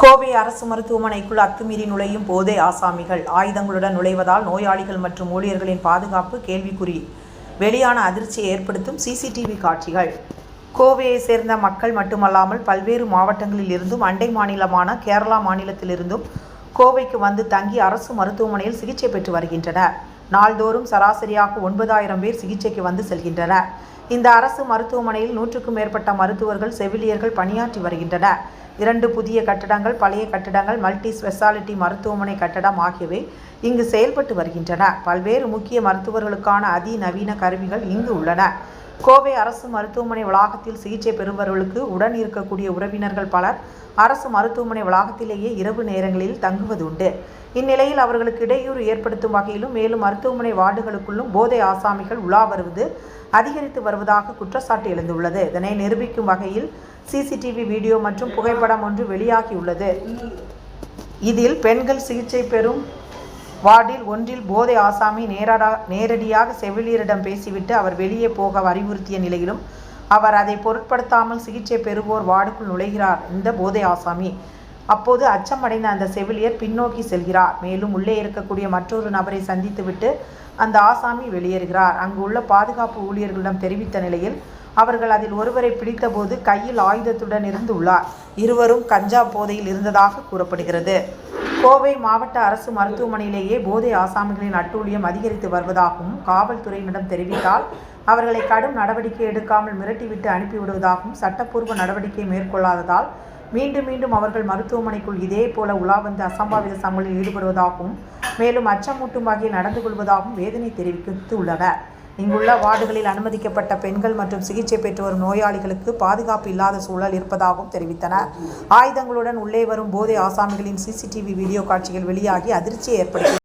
கோவை அரசு மருத்துவமனைக்குள் அத்துமீறி நுழையும் போதே ஆசாமிகள். ஆயுதங்களுடன் நுழைவதால் நோயாளிகள் மற்றும் ஊழியர்களின் பாதுகாப்பு கேள்விக்குறி. வெளியான அதிர்ச்சியை ஏற்படுத்தும் சிசிடிவி காட்சிகள். கோவையை சேர்ந்த மக்கள் மட்டுமல்லாமல் பல்வேறு மாவட்டங்களில் இருந்தும் அண்டை மாநிலமான கேரளா மாநிலத்திலிருந்தும் கோவைக்கு வந்து தங்கி அரசு மருத்துவமனையில் சிகிச்சை பெற்று வருகின்றனர். நாள்தோறும் சராசரியாக ஒன்பதாயிரம் பேர் சிகிச்சைக்கு வந்து செல்கின்றனர். இந்த அரசு மருத்துவமனையில் நூற்றுக்கும் மேற்பட்ட மருத்துவர்கள் செவிலியர்கள் பணியாற்றி வருகின்றனர். இரண்டு புதிய கட்டடங்கள் பழைய கட்டடங்கள் மல்டி ஸ்பெஷாலிட்டி மருத்துவமனை கட்டடம் ஆகியவை இங்கு செயல்பட்டு வருகின்றன. பல்வேறு முக்கிய மருத்துவர்களுக்கான அதிநவீன கருவிகள் இங்கு உள்ளன. கோவை அரசு மருத்துவமனை வளாகத்தில் சிகிச்சை பெறுபவர்களுக்கு உடன் இருக்கக்கூடிய உறவினர்கள் பலர் அரசு மருத்துவமனை வளாகத்திலேயே இரவு நேரங்களில் தங்குவது உண்டு. இந்நிலையில் அவர்களுக்கு இடையூறு ஏற்படுத்தும் வகையிலும் மேலும் மருத்துவமனை வார்டுகளுக்குள்ளும் போதை ஆசாமிகள் உலா வருவது அதிகரித்து வருவதாக குற்றச்சாட்டு எழுந்துள்ளது. இதனை நிரூபிக்கும் வகையில் சிசிடிவி வீடியோ மற்றும் புகைப்படம் ஒன்று வெளியாகியுள்ளது. இதில் பெண்கள் சிகிச்சை பெறும் வார்டில் ஒன்றில் போதை ஆசாமி நேரடா நேரடியாக செவிலியரிடம் பேசிவிட்டு அவர் வெளியே போக அறிவுறுத்திய நிலையிலும் அவர் அதை பொருட்படுத்தாமல் சிகிச்சை பெறுவோர் வார்டுக்குள் நுழைகிறார் இந்த போதை ஆசாமி. அப்போது அச்சமடைந்த அந்த செவிலியர் பின்னோக்கி செல்கிறார். மேலும் உள்ளே இருக்கக்கூடிய மற்றொரு நபரை சந்தித்துவிட்டு அந்த ஆசாமி வெளியேறுகிறார். அங்கு உள்ள பாதுகாப்பு ஊழியர்களிடம் தெரிவித்த நிலையில் அவர்கள் அதில் ஒருவரை பிடித்தபோது கையில் ஆயுதத்துடன் இருந்துள்ளார். இருவரும் கஞ்சா போதையில் இருந்ததாக கூறப்படுகிறது. கோவை மாவட்ட அரசு மருத்துவமனையிலேயே போதை ஆசாமிகளின் அட்டூழியம் அதிகரித்து வருவதாகவும் காவல்துறையினரிடம் தெரிவித்தால் அவர்களை கடும் நடவடிக்கை எடுக்காமல் மிரட்டிவிட்டு அனுப்பிவிடுவதாகவும் சட்டப்பூர்வ நடவடிக்கை மேற்கொள்ளாததால் மீண்டும் மீண்டும் அவர்கள் மருத்துவமனைக்குள் இதே போல உலா வந்து அசம்பாவித சம்பளில் ஈடுபடுவதாகவும் மேலும் அச்சமூட்டும் வகையில் நடந்து கொள்வதாகவும் வேதனை தெரிவித்துள்ளனர். இங்குள்ள வார்டுகளில் அனுமதிக்கப்பட்ட பெண்கள் மற்றும் சிகிச்சை பெற்று வரும் நோயாளிகளுக்கு பாதுகாப்பு இல்லாத சூழல் இருப்பதாகவும் தெரிவித்தனர் ஆயுதங்களுடன் உள்ளே வரும் போதை ஆசாமிகளின் சிசிடிவி வீடியோ காட்சிகள் வெளியாகி அதிர்ச்சியை ஏற்படுத்தி